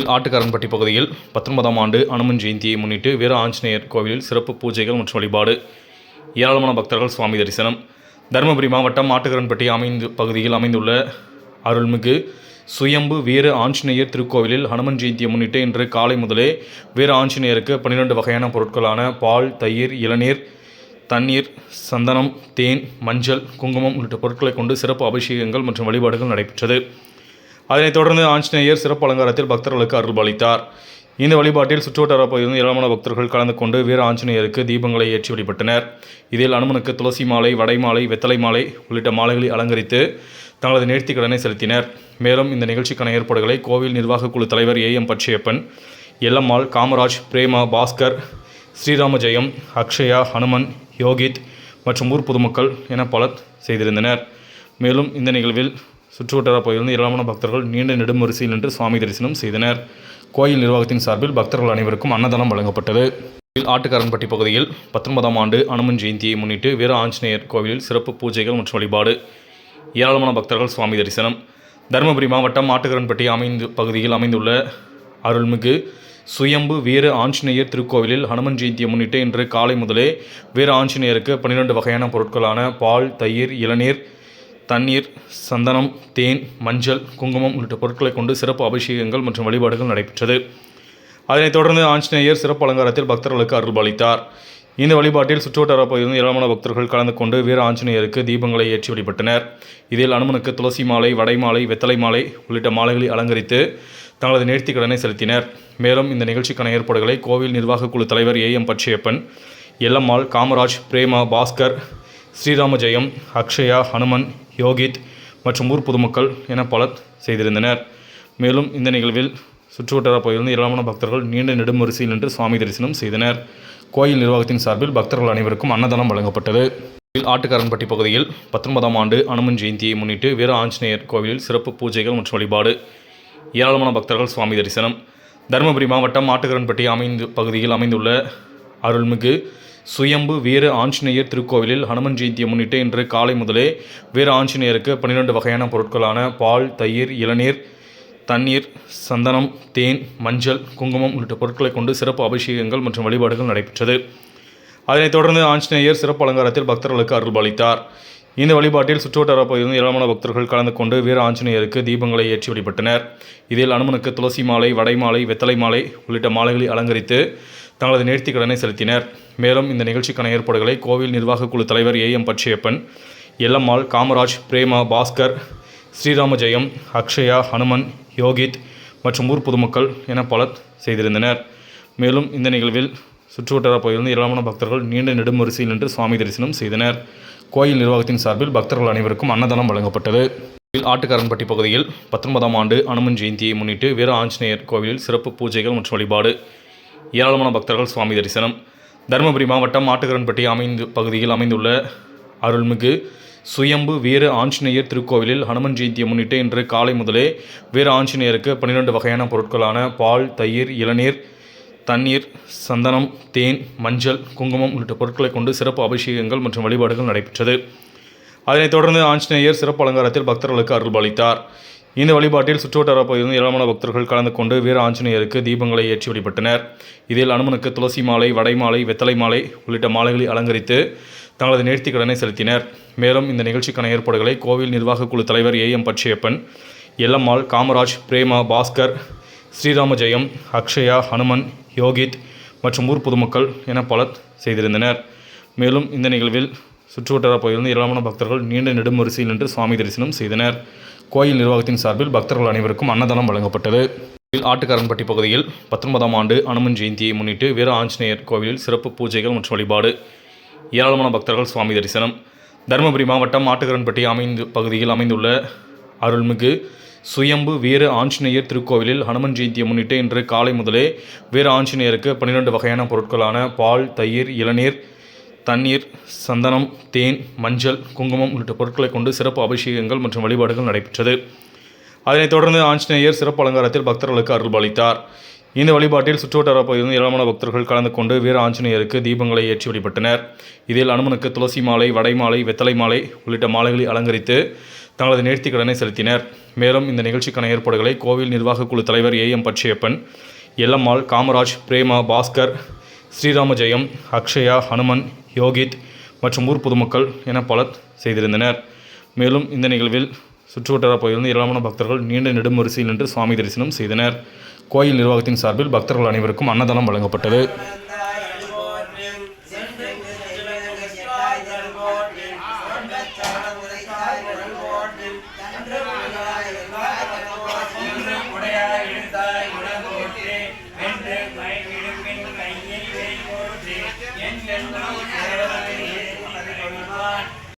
ஆட்டுக்காரன்பட்டி பகுதியில் பத்தொன்பதாம் ஆண்டு அனுமன் ஜெயந்தியை முன்னிட்டு வீர ஆஞ்சநேயர் கோவிலில் சிறப்பு பூஜைகள் மற்றும் வழிபாடு. ஏராளமான பக்தர்கள் சுவாமி தரிசனம். தருமபுரி மாவட்டம் ஆட்டுக்காரன்பட்டி அமைந்து பகுதியில் அமைந்துள்ள அருள்மிகு சுயம்பு வீர ஆஞ்சநேயர் திருக்கோவிலில் ஹனுமன் ஜெயந்தியை முன்னிட்டு இன்று காலை முதலே வீர ஆஞ்சநேயருக்கு பன்னிரெண்டு வகையான பொருட்களான பால் தயிர் இளநீர் தண்ணீர் சந்தனம் தேன் மஞ்சள் குங்குமம் உள்ளிட்ட பொருட்களை கொண்டு சிறப்பு அபிஷேகங்கள் மற்றும் வழிபாடுகள் நடைபெற்றது. அதனைத் தொடர்ந்து ஆஞ்சநேயர் சிறப்பு அலங்காரத்தில் பக்தர்களுக்கு அருள்பாலித்தார் இந்த வழிபாட்டில் சுற்றுவட்டார பகுதியிலிருந்து ஏராளமான பக்தர்கள் கலந்து கொண்டு வீர ஆஞ்சநேயருக்கு தீபங்களை ஏற்றி வழிபட்டனர். இதில் அனுமனுக்கு துளசி மாலை வடை மாலை வெத்தலை மாலை உள்ளிட்ட மாலைகளை அலங்கரித்து தங்களது நேர்த்திக் கடனை செலுத்தினர். மேலும் இந்த நிகழ்ச்சிக்கான ஏற்பாடுகளை கோவில் நிர்வாக குழு தலைவர் ஏ. எம். பச்சையப்பன் எல்லம்மாள் காமராஜ் பிரேமா பாஸ்கர் ஸ்ரீராம ஜெயம் அக்ஷயா ஹனுமன் யோகித் மற்றும் ஊர் பொதுமக்கள் என பலர் செய்திருந்தனர். மேலும் இந்த நிகழ்வில் சுற்றுவட்டார பகுதியிலிருந்து ஏராளமான பக்தர்கள் நீண்ட நெடுமரிசையில் நின்று சுவாமி தரிசனம் செய்தனர். கோயில் நிர்வாகத்தின் சார்பில் பக்தர்கள் அனைவருக்கும் அன்னதானம் வழங்கப்பட்டது. ஆட்டுக்காரன்பட்டி பகுதியில் பத்தொன்பதாம் ஆண்டு அனுமன் ஜெயந்தியை முன்னிட்டு வீர ஆஞ்சநேயர் கோவிலில் சிறப்பு பூஜைகள் மற்றும் வழிபாடு. ஏராளமான பக்தர்கள் சுவாமி தரிசனம். தருமபுரி மாவட்டம் ஆட்டுக்காரன்பட்டி அமைந்து பகுதியில் அமைந்துள்ள அருள்மிகு சுயம்பு வீர ஆஞ்சநேயர் திருக்கோவிலில் ஹனுமன் ஜெயந்தியை முன்னிட்டு இன்று காலை முதலே வீர ஆஞ்சநேயருக்கு பன்னிரெண்டு வகையான பொருட்களான பால் தயிர் இளநீர் தண்ணீர் சந்தனம் தேன் மஞ்சள் குங்குமம் உள்ளிட்ட பொருட்களை கொண்டு சிறப்பு அபிஷேகங்கள் மற்றும் வழிபாடுகள் நடைபெற்றது. அதனைத் தொடர்ந்து ஆஞ்சநேயர் சிறப்பு அலங்காரத்தில் பக்தர்களுக்கு அருள்பாலித்தார் இந்த வழிபாட்டில் சுற்றுவட்டார பகுதியில் ஏராளமான பக்தர்கள் கலந்து கொண்டு வீர ஆஞ்சநேயருக்கு தீபங்களை ஏற்றி வழிபட்டனர். இதில் அனுமனுக்கு துளசி மாலை வடை மாலை வெத்தலை மாலை உள்ளிட்ட மாலைகளை அலங்கரித்து தங்களது நேர்த்திக் கடனை செலுத்தினர். மேலும் இந்த நிகழ்ச்சிக்கான ஏற்பாடுகளை கோவில் நிர்வாக குழு தலைவர் ஏ. எம். பச்சையப்பன் எல்லம்மாள் காமராஜ் பிரேமா பாஸ்கர் ஸ்ரீராம ஜெயம் அக்ஷயா ஹனுமன் யோகித் மற்றும் ஊர் பொதுமக்கள் என பலர் செய்திருந்தனர். மேலும் இந்த நிகழ்வில் சுற்றுவட்டார பகுதியிலிருந்து ஏராளமான பக்தர்கள் நீண்ட நெடுமரிசையில் நின்று சுவாமி தரிசனம் செய்தனர். கோயில் நிர்வாகத்தின் சார்பில் பக்தர்கள் அனைவருக்கும் அன்னதானம் வழங்கப்பட்டது. ஆட்டுக்காரன்பட்டி பகுதியில் பத்தொன்பதாம் ஆண்டு அனுமன் ஜெயந்தியை முன்னிட்டு வீர ஆஞ்சநேயர் கோவிலில் சிறப்பு பூஜைகள் மற்றும் வழிபாடு. ஏராளமான பக்தர்கள் சுவாமி தரிசனம். தருமபுரி மாவட்டம் ஆட்டுக்காரன்பட்டி அமைந்து பகுதியில் அமைந்துள்ள அருள்மிகு சுயம்பு வீர ஆஞ்சநேயர் திருக்கோவிலில் ஹனுமன் ஜெயந்தியை முன்னிட்டு இன்று காலை முதலே வீர ஆஞ்சநேயருக்கு பன்னிரெண்டு வகையான பொருட்களான பால் தயிர் இளநீர் தண்ணீர் சந்தனம் தேன் மஞ்சள் குங்குமம் உள்ளிட்ட பொருட்களை கொண்டு சிறப்பு அபிஷேகங்கள் மற்றும் வழிபாடுகள் நடைபெற்றது. அதனைத் தொடர்ந்து ஆஞ்சநேயர் சிறப்பு அலங்காரத்தில் பக்தர்களுக்கு அருள்பாலித்தார் இந்த வழிபாட்டில் சுற்றுவட்டார பகுதியில் ஏராளமான பக்தர்கள் கலந்து கொண்டு வீர ஆஞ்சநேயருக்கு தீபங்களை ஏற்றி வழிபட்டனர். இதில் அனுமனுக்கு துளசி மாலை வடை மாலை வெத்தலை மாலை உள்ளிட்ட மாலைகளை அலங்கரித்து தங்களது நேர்த்திக் கடனை செலுத்தினர். மேலும் இந்த நிகழ்ச்சிக்கான ஏற்பாடுகளை கோவில் நிர்வாகக் குழு தலைவர் ஏ எம் பச்சையப்பன் எல்லம்மாள் காமராஜ் பிரேமா பாஸ்கர் ஸ்ரீராம ஜெயம் அக்ஷயா ஹனுமன் யோகித் மற்றும் ஊர் பொதுமக்கள் என பலர் செய்திருந்தனர். மேலும் இந்த நிகழ்வில் சுற்றுவட்டார பகுதியிலிருந்து ஏராளமான பக்தர்கள் நீண்ட நெடுமரிசையில் நின்று சுவாமி தரிசனம் செய்தனர். கோயில் நிர்வாகத்தின் சார்பில் பக்தர்கள் அனைவருக்கும் அன்னதானம் வழங்கப்பட்டது. ஆட்டுக்காரன்பட்டி பகுதியில் பத்தொன்பதாம் ஆண்டு அனுமன் ஜெயந்தியை முன்னிட்டு வீர ஆஞ்சநேயர் கோவிலில் சிறப்பு பூஜைகள் மற்றும் வழிபாடு ஏராளமான பக்தர்கள் சுவாமி தரிசனம். தருமபுரி மாவட்டம் ஆட்டுக்கரன்பட்டி அமைந்து பகுதியில் அமைந்துள்ள அருள்மிகு சுயம்பு வீர ஆஞ்சநேயர் திருக்கோவிலில் ஹனுமன் ஜெயந்தியை முன்னிட்டு இன்று காலை முதலே வீர ஆஞ்சநேயருக்கு பன்னிரண்டு வகையான பொருட்களான பால் தயிர் இளநீர் தண்ணீர் சந்தனம் தேன் மஞ்சள் குங்குமம் உள்ளிட்ட பொருட்களை கொண்டு சிறப்பு அபிஷேகங்கள் மற்றும் வழிபாடுகள் நடைபெற்றது. அதனைத் தொடர்ந்து ஆஞ்சநேயர் சிறப்பு அலங்காரத்தில் பக்தர்களுக்கு அருள்பாலித்தார். இந்த வழிபாட்டில் சுற்றுவட்டார பகுதியில் ஏராளமான பக்தர்கள் கலந்து கொண்டு வீர ஆஞ்சநேயருக்கு தீபங்களை ஏற்றி வழிபட்டனர். இதில் அனுமனுக்கு துளசி மாலை வடை மாலை வெத்தலை மாலை உள்ளிட்ட மாலைகளை அலங்கரித்து தங்களது நேர்த்தி கடனை செலுத்தினர். மேலும் இந்த நிகழ்ச்சிக்கான ஏற்பாடுகளை கோவில் நிர்வாகக் குழு தலைவர் ஏ எம் பச்சையப்பன் எல்லம்மாள் காமராஜ் பிரேமா பாஸ்கர் ஸ்ரீராம ஜெயம் அக்ஷயா ஹனுமன் யோகித் மற்றும் ஊர் பொதுமக்கள் என பலர் செய்திருந்தனர். மேலும் இந்த நிகழ்வில் சுற்றுவட்டார பகுதியிலிருந்து ஏராளமான பக்தர்கள் நீண்ட நெடுமரிசையில் நின்று சுவாமி தரிசனம் செய்தனர். கோயில் நிர்வாகத்தின் சார்பில் பக்தர்கள் அனைவருக்கும் அன்னதானம் வழங்கப்பட்டது. ஆட்டுக்காரன்பட்டி பகுதியில் பத்தொன்பதாம் ஆண்டு அனுமன் ஜெயந்தியை முன்னிட்டு வீர ஆஞ்சநேயர் கோவிலில் சிறப்பு பூஜைகள் மற்றும் வழிபாடு. ஏராளமான பக்தர்கள் சுவாமி தரிசனம். தருமபுரி மாவட்டம் ஆட்டுக்காரன்பட்டி அமைந்து பகுதியில் அமைந்துள்ள அருள்மிகு சுயம்பு வீர ஆஞ்சநேயர் திருக்கோவிலில் ஹனுமன் ஜெயந்தியை முன்னிட்டு இன்று காலை முதலே வீர ஆஞ்சநேயருக்கு பன்னிரெண்டு வகையான பொருட்களான பால் தயிர் இளநீர் தண்ணீர் சந்தனம் தேன் மஞ்சள் குங்குமம் உள்ளிட்ட பொருட்களை கொண்டு சிறப்பு அபிஷேகங்கள் மற்றும் வழிபாடுகள் நடைபெற்றது. அதனைத் தொடர்ந்து ஆஞ்சநேயர் சிறப்பு அலங்காரத்தில் பக்தர்களுக்கு அருள்பாலித்தார் இந்த வழிபாட்டில் சுற்றுவட்டார பகுதியில் ஏராளமான பக்தர்கள் கலந்து கொண்டு வீர ஆஞ்சநேயருக்கு தீபங்களை ஏற்றி வழிபட்டனர். இதில் அனுமனுக்கு துளசி மாலை வடை மாலை வெத்தலை மாலை உள்ளிட்ட மாலைகளை அலங்கரித்து தங்களது நேர்த்திக் கடனை செலுத்தினர். மேலும் இந்த நிகழ்ச்சிக்கான ஏற்பாடுகளை கோவில் நிர்வாக குழு தலைவர் ஏ எம் பச்சையப்பன் எல்லம்மாள் காமராஜ் பிரேமா பாஸ்கர் ஸ்ரீராம ஜெயம் அக்ஷயா ஹனுமன் யோகித் மற்றும் ஊர் பொதுமக்கள் என பலர் செய்திருந்தனர். மேலும் இந்த நிகழ்வில் சுற்றுவட்டார பகுதியிலிருந்து ஏராளமான பக்தர்கள் நீண்ட நெடுமரிசையில் நின்று சுவாமி தரிசனம் செய்தனர். கோயில் நிர்வாகத்தின் சார்பில் பக்தர்கள் அனைவருக்கும் அன்னதானம் வழங்கப்பட்டது.